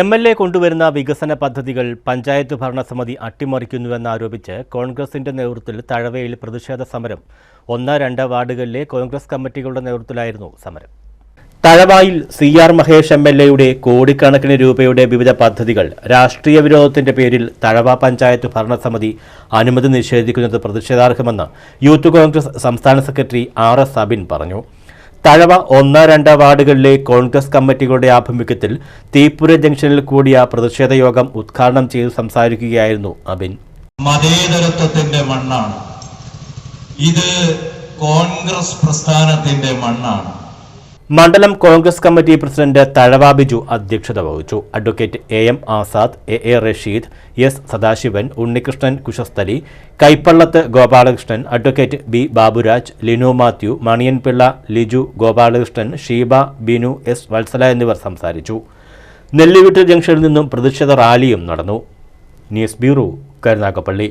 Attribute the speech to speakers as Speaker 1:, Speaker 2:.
Speaker 1: M L A കൊണ്ടുവരുന്ന വികസന പദ്ധതികൾ പഞ്ചായത്ത് ഭരണസമിതി അട്ടിമറിക്കുന്നുവെന്നാരോപിച്ച് കോൺഗ്രസിന്റെ നേതൃത്വത്തിൽ തഴവയിൽ പ്രതിഷേധ സമരം. ഒന്ന് രണ്ട് വാർഡുകളിലെ കോൺഗ്രസ് കമ്മിറ്റികളുടെ നേതൃത്വത്തിലായിരുന്നു സമരം. തഴവായിൽ C R Mahesh M L എയുടെ കോടിക്കണക്കിന് രൂപയുടെ വിവിധ പദ്ധതികൾ രാഷ്ട്രീയ വിരോധത്തിന്റെ പേരിൽ തഴവ പഞ്ചായത്ത് ഭരണസമിതി അനുമതി നിഷേധിക്കുന്നത് പ്രതിഷേധാർഹമെന്ന് യൂത്ത് കോൺഗ്രസ് സംസ്ഥാന സെക്രട്ടറി ആർ എസ് അബിൻ പറഞ്ഞു. തഴവ ഒന്ന് രണ്ട് വാർഡുകളിലെ കോൺഗ്രസ് കമ്മിറ്റികളുടെ ആഭിമുഖ്യത്തിൽ തീപ്പുര ജംഗ്ഷനിൽ കൂടിയ പ്രതിഷേധ യോഗം ഉദ്ഘാടനം ചെയ്ത് സംസാരിക്കുകയായിരുന്നു അബിൻ.
Speaker 2: മതേതരത്വത്തിന്റെ മണ്ണാണ്. ഇത് കോൺഗ്രസ് പ്രസ്ഥാനത്തിന്റെ മണ്ണാണ്.
Speaker 1: മണ്ഡലം Congress committee president Thazhava Biju അധ്യക്ഷത വഹിച്ചു. Advocate A M Azad A A Rasheed S Sadasivan Unnikrishnan Kushasthali Kaippallath Gopalakrishnan advocate B Baburaj Linu Mathew Maniyanpillai Liju Gopalakrishnan Sheeba Binu S Vatsala എന്നിവർ സംസാരിച്ചു. നെല്ലിവിട്ട് ജംഗ്ഷനിൽ നിന്നും പ്രതിഷേധ റാലിയും നടന്നു. News bureau Karunagappally.